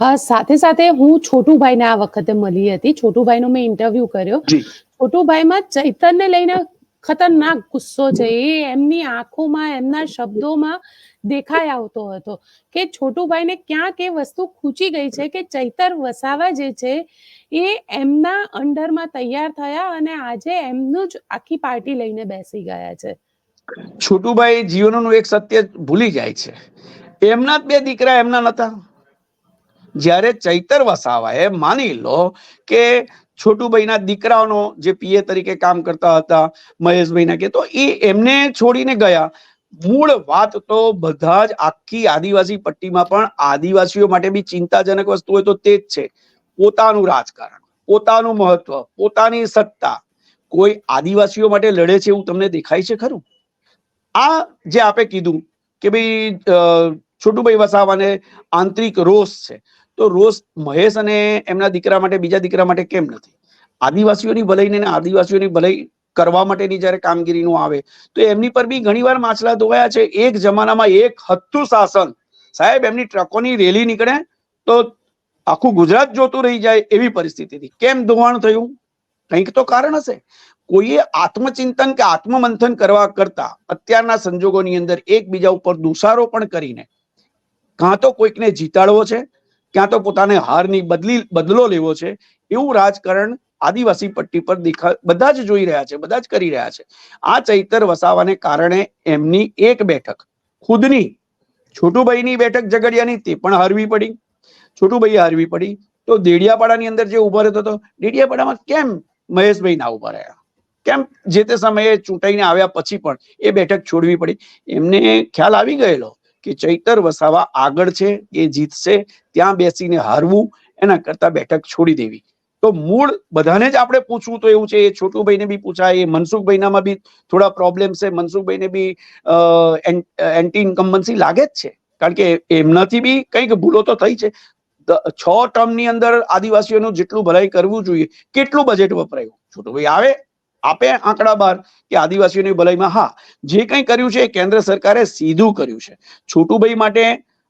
સાથે સાથે હું છોટુભાઈને આ વખતે મળી હતી. છોટુભાઈનો મેં ઇન્ટરવ્યુ કર્યો. છોટુભાઈમાં ચૈતનને લઈને ખતરનાક ગુસ્સો છે. એ એમની આંખોમાં એમના શબ્દોમાં દેખાઈ આવતો હતો કે છોટુભાઈને ક્યાંક એ વસ્તુ ખૂચી ગઈ છે કે ચૈતર વસાવા જે છે એ એમના અંડરમાં તૈયાર થયા અને આજે એમનું જ આખી પાર્ટી લઈને બેસી ગયા છે. છોટુભાઈ જીવનનું એક સત્ય ભૂલી જાય છે. એમના જ બે દીકરા એમના નતા. જ્યારે ચૈતર વસાવાએ માની લો કે છોટુભાઈના દીકરાનો જે પીએ તરીકે કામ કરતા હતા, મહેશભાઈના કે, તો એ એમને છોડીને ગયા. મૂળ વાત તો બધા જ આખી આદિવાસી પટ્ટીમાં પણ આદિવાસીઓ માટે બી ચિંતાજનક વસ્તુ હોય તો તે જ છે. પોતાનું રાજકારણ, પોતાનું મહત્વ, પોતાની સત્તા કોઈ આદિવાસીઓ માટે લડે છે એવું તમને દેખાય છે ખરું? આ જે આપે કીધું કે ભાઈ છોટુભાઈ વસાવાને આંતરિક રોષ છે. તો રોષ મહેશ અને એમના દીકરા માટે, બીજા દીકરા માટે કેમ નથી? આદિવાસીઓની ભલાઈને આદિવાસીઓની ભલાઈ કરવા માટેની જ્યારે કામગીરીનું આવે, તો એમની પર બી ઘણીવાર માછલા ધોવાયા છે. એક જમાનામાં એક હતું શાસન. સાહેબ, એમની ટ્રકોની રેલી નીકળે તો આખું ગુજરાત જોતું રહી જાય એવી પરિસ્થિતિ હતી કેમ ધોવાણ થયું? કંઈક તો કારણ હશે. કોઈએ આત્મચિંતન કે આત્મમંથન કરવા કરતા અત્યારના સંજોગોની અંદર એકબીજા ઉપર દુષારો પણ કરીને, કાં તો કોઈકને જીતાડવો છે ક્યાં તો પોતાને હારની બદલી, બદલો લેવો છે. એવું રાજકારણ આદિવાસી પટ્ટી પર દેખા, બધા જ જોઈ રહ્યા છે, બધા જ કરી રહ્યા છે. આ ચૈતર વસાવાને કારણે એમની એક બેઠક, ખુદની, છોટુભાઈની બેઠક ઝઘડિયાની, તે પણ હારવી પડી. છોટુભાઈ હારવી પડી. તો દેડિયાપાડાની અંદર જે ઊભો રહેતો હતો, દેડિયાપાડામાં કેમ મહેશભાઈ ના ઊભા રહ્યા? કેમ જે તે સમયે ચૂંટાઈને આવ્યા પછી પણ એ બેઠક છોડવી પડી? એમને ખ્યાલ આવી ગયેલો કે ચૈતર વસાવા આગળ છે, એ જીતશે ત્યાં બેસીને હારવું, એના કરતા બેઠક છોડી દેવી. તો મૂળ બધાને જ આપણે પૂછવું તો એવું છે, એ છોટુભાઈને બી પૂછાય, એ મનસુખભાઈનામાં બી થોડા પ્રોબ્લેમ છે, મનસુખભાઈને બી એન્ટી ઇન્કમ્બન્સી લાગે જ છે. કારણ કે એમનાથી બી કંઈક ભૂલો તો થઈ છે. છ ટર્મની અંદર આદિવાસીઓનું જેટલું ભલાઈ કરવું જોઈએ, કેટલું બજેટ વપરાયું? છોટુભાઈ આવે? આપે આંકડા બાર કે આદિવાસીઓની ભલાઈમાં હા, જે કંઈ કર્યું છે કેન્દ્ર સરકારે સીધું કર્યું છે. છોટુભાઈ માટે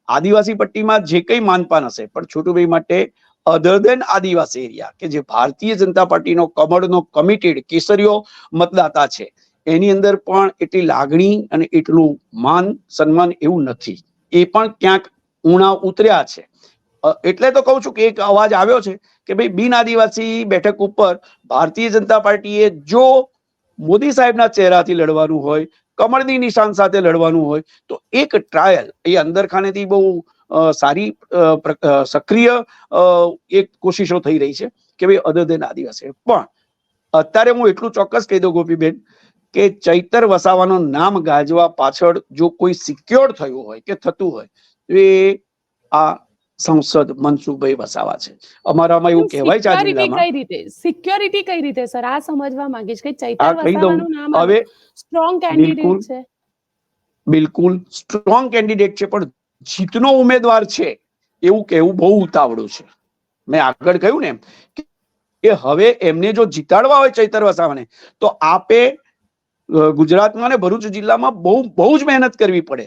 આદિવાસી પટ્ટીમાં જે કંઈ માનપાન હશે, પણ છોટુભાઈ માટે અધર દેન આદિવાસી એરિયા, કે જે ભારતીય જનતા પાર્ટીનો કમળનો કમિટેડ કેસરીઓ મતદાતા છે, એની અંદર પણ એટલી લાગણી અને એટલું માન, સન્માન એવું નથી. એ પણ ક્યાંક ઉણા ઉતર્યા છે. એટલે તો કહું છું કે એક અવાજ આવ્યો છે કે ભાઈ બિન આદિવાસી બેઠક ઉપર ભારતીય જનતા પાર્ટીએ જો મોદી સાહેબના ચહેરાથી લડવાનું હોય, કમળની નિશાન સાથે લડવાનું હોય, તો એક ટ્રાયલ એ અંદરખાનેથી બહુ સારી સક્રિય એક કોશિશો થઈ રહી છે કે ભાઈ અધર દેન આદિવાસી. પણ અત્યારે હું એટલું ચોક્કસ કહી દઉં ગોપીબેન કે ચૈતર વસાવાનું નામ ગાજવા પાછળ જો કોઈ સિક્યોર થયું હોય કે થતું હોય, તો એ આ સંસદ મનસુખભાઈ વસાવા છે. અમારામાં એવું કહેવાય છે આ જિલ્લામાં? કઈ રીતે? સિક્યોરિટી કઈ રીતે સર? આ સમજવા માંગીશ કે ચૈતર વસાવાનું નામ હવે સ્ટ્રોંગ કેન્ડિડેટ છે. બિલકુલ સ્ટ્રોંગ કેન્ડિડેટ છે પણ જીતનો ઉમેદવાર છે એવું કહેવું બહુ ઉતાવળું છે. મેં આગળ કહ્યું ને કે હવે એમને જો જીતાડવા હોય ચૈતર વસાવાને તો આપે ગુજરાતમાં ને ભરૂચ જિલ્લામાં બહુ બહુ જ મહેનત કરવી પડે.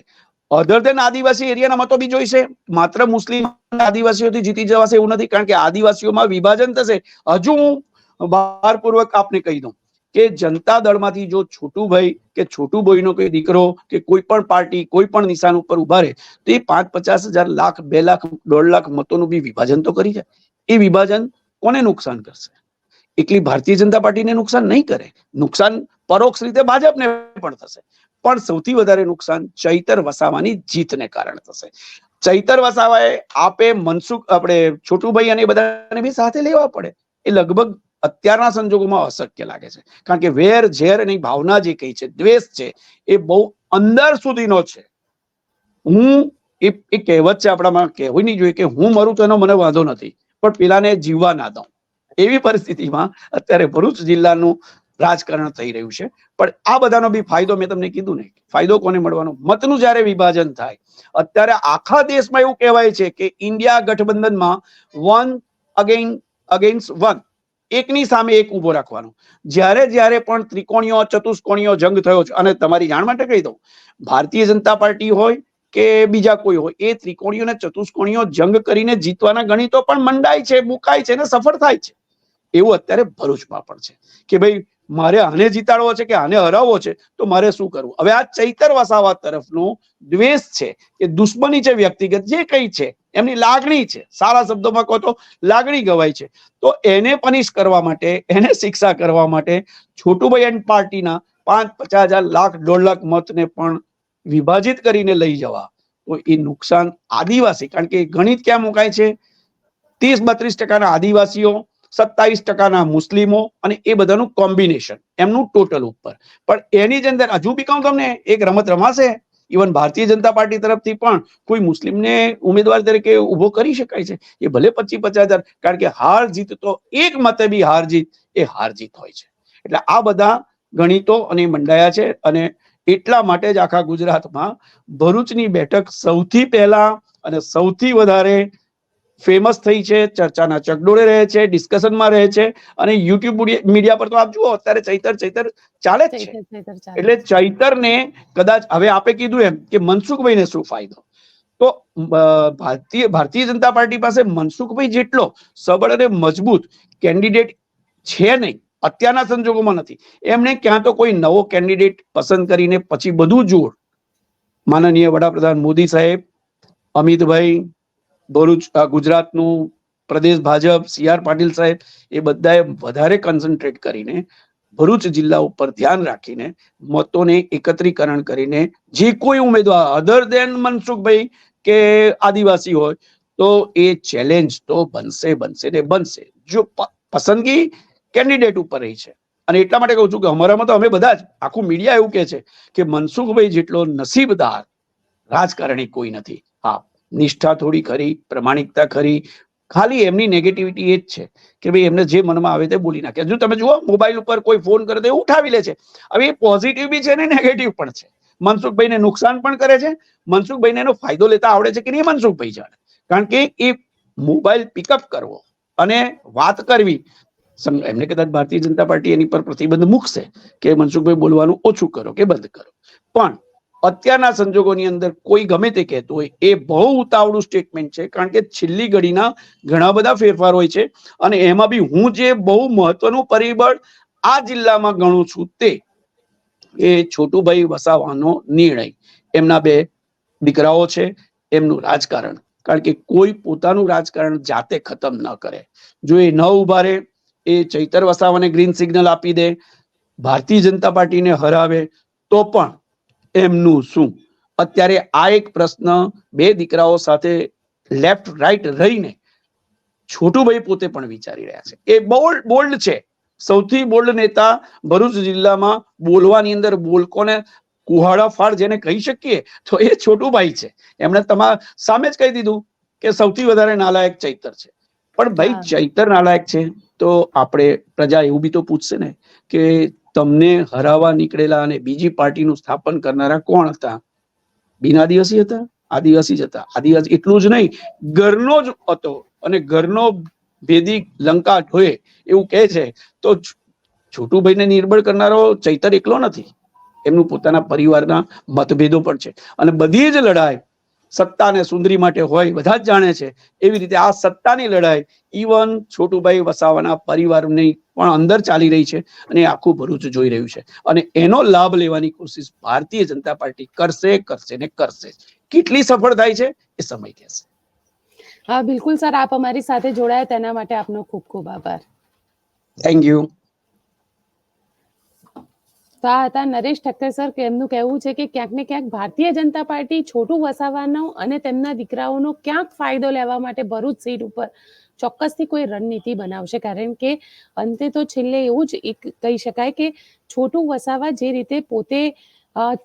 અધર દેન આદિવાસી એરિયાના મતો બી જોઈશે. માત્ર મુસ્લિમ આદિવાસીઓથી જીતી જવાશે એવું નથી, કારણ કે આદિવાસીઓમાં વિભાજન થશે. હજુ હું ભારપૂર્વક આપને કહી દઉં કે જનતા દળમાંથી જો છોટુભાઈ કે છોટુભાઈનો કોઈ દીકરો કે કોઈ પણ પાર્ટી, કોઈ પણ નિશાન ઉપર ઊભા રહે, તો એ પાંચ પચાસ હજાર લાખ, બે લાખ, દોઢ લાખ મતોનું બી વિભાજન તો કરી જાય. એ વિભાજન કોને નુકસાન કરશે? એટલી ભારતીય જનતા પાર્ટીને નુકસાન નહીં કરે. નુકસાન પરોક્ષ રીતે ભાજપને પણ થશે. પણ સૌથી વધારે નુકસાન ચૈતર વસાવાની જીતને કારણે થશે. ચૈતર વસાવાએ આપે મનસુખ, આપણે છોટુભાઈ અને બધાને બી સાથે લેવા પડે. એ લગભગ અત્યારના સંજોગોમાં અશક્ય લાગે છે. કારણ કે વેર, ઝેર એની ભાવના જે કઈ છે, દ્વેષ છે, એ બહુ અંદર સુધીનો છે. હું એ એ કહેવત છે આપણામાં કહેવું નહીં જોઈએ કે હું મરું તો એનો મને વાંધો નથી. પણ પેલાને જીવવા ના દઉં. એવી પરિસ્થિતિમાં અત્યારે ભરૂચ જિલ્લાનું રાજકારણ થઈ રહ્યું છે. પણ આ બધાનો બી ફાયદો મેં તમને કીધું ને ફાયદો કોને મળવાનો? મતનું જ્યારે વિભાજન થાય, અત્યારે આખા દેશમાં એવું કહેવાય છે કે ઇન્ડિયા ગઠબંધનમાં વન અગેન અગેન્સ્ટ વન એકની સામે એક ઊભો રાખવાનો. જ્યારે જ્યારે પણ ત્રિકોણીયો, ચતુષ્કોણીયો જંગ થયો છે, અને તમારી જાણ માટે કહી દઉં, ભારતીય જનતા પાર્ટી હોય કે બીજા કોઈ હોય, એ ત્રિકોણીઓ ને ચતુષ્કોણીઓ જંગ કરીને જીતવાના ગણિતો પણ મંડાય છે, મુકાય છે અને સફળ થાય છે. એવું અત્યારે ભરૂચમાં પણ છે કે ભાઈ મારે આને જીતાડવો છે કે આને હરાવવો છે, તો મારે શું કરવું? હવે આ ચૈતર વસાવા તરફનો દ્વેષ છે એ દુશ્મની છે વ્યક્તિગત જે કઈ છે, એમની લાગણી છે. સારા શબ્દોમાં કહો તો લાગણી ગવાય છે. તો એને પનિશ કરવા માટે, એને શિક્ષા કરવા માટે છોટુભાઈ એન્ડ પાર્ટીના પાંચ પચાસ હજાર લાખ, દોઢ લાખ મતને પણ વિભાજિત કરીને લઈ જવા. તો એ નુકસાન આદિવાસી, કારણ કે ગણિત ક્યાં મુકાય છે? ત્રીસ બત્રીસ ટકાના આદિવાસીઓ સત્તાવીસ ટકાના મુસ્લિમો અને એ બધાનું કોમ્બિનેશન એમનું ટોટલ ઉપર. પણ એની જ અંદર, હજુ બી કહું તમને, એક રમત રમાશે. ઇવન ભારતીય જનતા પાર્ટી તરફથી પણ કોઈ મુસ્લિમને ઉમેદવાર તરીકે ઊભો કરી શકાય છે. એ ભલે પચીસ પચાસ હજાર, કારણ કે હાર જીત તો એક મતે બી હાર જીત, એ હાર જીત હોય છે. એટલે આ બધા ગણિતો અને મંડાયા છે અને એટલા માટે જ આખા ગુજરાતમાં ભરૂચની બેઠક સૌથી પહેલા અને સૌથી વધારે ફેમસ થઈ છે ચર્ચાના ચકડોળે રહે છે ડિસ્કશનમાં રહે છે અને યુટ્યુબ મીડિયા પર તો આપ જુઓ અત્યારે ચૈતર ચૈતર ચાલે જ છે. એટલે ચૈતરને કદાચ હવે આપે કીધું એમ કે મનસુખભાઈને શું ફાયદો? તો ભારતીય ભારતીય જનતા પાર્ટી પાસે મનસુખભાઈ જેટલો સબળ અને મજબૂત કેન્ડિડેટ છે નહીં અત્યારના સંજોગોમાં નથી. એમણે ક્યાં તો કોઈ નવો કેન્ડિડેટ પસંદ કરીને પછી બધું જોડ માનનીય વડાપ્રધાન મોદી સાહેબ અમિતભાઈ ભરૂચ ગુજરાતનું પ્રદેશ ભાજપ, સી આર પાટીલ સાહેબ, એ બધાએ વધારે કોન્સન્ટ્રેટ કરીને ભરૂચ જિલ્લા ઉપર ધ્યાન રાખીને મતોને એકત્રીકરણ કરીને જે કોઈ ઉમેદવાર અધર દેન મનસુખભાઈ કે આદિવાસી હોય, તો એ ચેલેન્જ તો બનશે બનશે ને બનશે. જો પસંદગી કેન્ડિડેટ ઉપર રહી છે. અને એટલા માટે કહું છું કે અમારામાં તો અમે બધા જ, આખું મીડિયા એવું કહે છે કે મનસુખભાઈ જેટલો નસીબદાર રાજકારણી કોઈ નથી. હા. નિષ્ઠા થોડી ખરી, પ્રમાણિકતા ખરી. ખાલી એમની નેગેટિવિટી એ જ છે કે ભાઈ એમને જે મનમાં આવે તે બોલી નાખે. હજુ તમે જુઓ મોબાઈલ ઉપર કોઈ ફોન કરે તો ઉઠાવી લે છે. હવે એ પોઝિટિવ બી છે ને નેગેટિવ પણ છે. મનસુખભાઈને નુકસાન પણ કરે છે. મનસુખભાઈને એનો ફાયદો લેતા આવડે છે કે નહીં મનસુખભાઈ જાણે. કારણ કે એ મોબાઈલ પિકઅપ કરવો અને વાત કરવી એમને કદાચ ભારતીય જનતા પાર્ટી એની પર પ્રતિબંધ મૂકશે કે મનસુખભાઈ બોલવાનું ઓછું કરો કે બંધ કરો. પણ અત્યારના સંજોગોની અંદર કોઈ ગમે તે કહેતું હોય, એ બહુ ઉતાવળું સ્ટેટમેન્ટ છે. કારણ કે છેલ્લી ઘડીના ઘણા બધા ફેરફાર હોય છે અને એમાં બી હું જે બહુ મહત્વનું પરિબળ આ જિલ્લામાં ગણું છું તે એ છોટુભાઈ વસાવાનો નિર્ણય. એમના બે દીકરાઓ છે, એમનું રાજકારણ. કારણ કે કોઈ પોતાનું રાજકારણ જાતે ખતમ ન કરે. જો એ ન ઊભા રહે એ ચૈતર વસાવાને ગ્રીન સિગ્નલ આપી દે, ભારતીય જનતા પાર્ટીને હરાવે, તો પણ એમનું શું? અત્યારે આ એક પ્રશ્ન બે દીકરાઓ સાથે લેફ્ટ રાઈટ રહીને છોટુભાઈ પોતે પણ વિચારી રહ્યા છે. એ બોલ્ડ બોલ્ડ છે. સૌથી બોલ્ડ નેતા ભરૂચ જિલ્લામાં બોલવાની અંદર બોલકોને કુહાડા ફાળ જેને કહી શકીએ તો એ છોટુભાઈ છે. એમણે તમારા સામે જ કહી દીધું કે સૌથી વધારે નાલાયક ચૈતર છે. પણ ભાઈ ચૈતર નાલાયક છે? તો આપણે પ્રજા એવું બી તો પૂછશે ને કે તમને હરાવા નીકળેલા અને બીજી પાર્ટીનું સ્થાપન કરનારા કોણ હતા? બિન આદિવાસી હતા? આદિવાસી જ હતા. આદિવાસી એટલું જ નહીં, ઘરનો જ હતો અને ઘરનો ભેદી લંકા ઢોએ એવું કહે છે, તો છોટુભાઈને નિર્બળ કરનારો ચૈતર એકલો નથી. એમનું પોતાના પરિવારના મતભેદો પણ છે. અને બધી જ લડાઈ સત્તા અને સુંદરી માટે હોય, બધા જ જાણે છે, એવી રીતે આ સત્તાની લડાઈ ઇવન છોટુભાઈ વસાવાના પરિવારની પણ અંદર ચાલી રહી છે અને આખું ભરૂચ જોઈ રહ્યું છે. અને એનો લાભ લેવાની કોશિશ ભારતીય જનતા પાર્ટી કરશે કરશે ને કરશે. કેટલી સફળ થાય છે એ સમય કહેશે. હા બિલકુલ સર આપ અમારી સાથે જોડાયા. તેના માટે આપનો ખૂબ ખૂબ આભાર. થેન્ક યુ તો આ હતા નરેશ ઠક્કર સર કે એમનું કહેવું છે કે ક્યાંક ને ક્યાંક ભારતીય જનતા પાર્ટી છોટું વસાવાનો અને તેમના દીકરાઓનો ક્યાંક ફાયદો લેવા માટે ભરૂચ સીટ ઉપર ચોક્કસથી કોઈ રણનીતિ બનાવશે. કારણ કે અંતે તો છેલ્લે એવું જ એક કહી શકાય કે છોટું વસાવા જે રીતે પોતે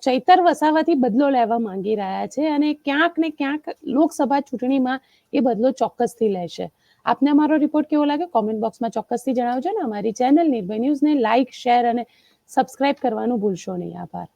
ચૈતર વસાવાથી બદલો લેવા માંગી રહ્યા છે અને ક્યાંક ને ક્યાંક લોકસભા ચૂંટણીમાં એ બદલો ચોક્કસથી લેશે. આપને અમારો રિપોર્ટ કેવો લાગ્યો? કોમેન્ટ બોક્સમાં ચોક્કસથી જણાવજો ને અમારી ચેનલ નિર્ભય ન્યૂઝને લાઇક શેર અને સબસ્ક્રાઇબ કરવાનું ભૂલશો નહીં. આભાર.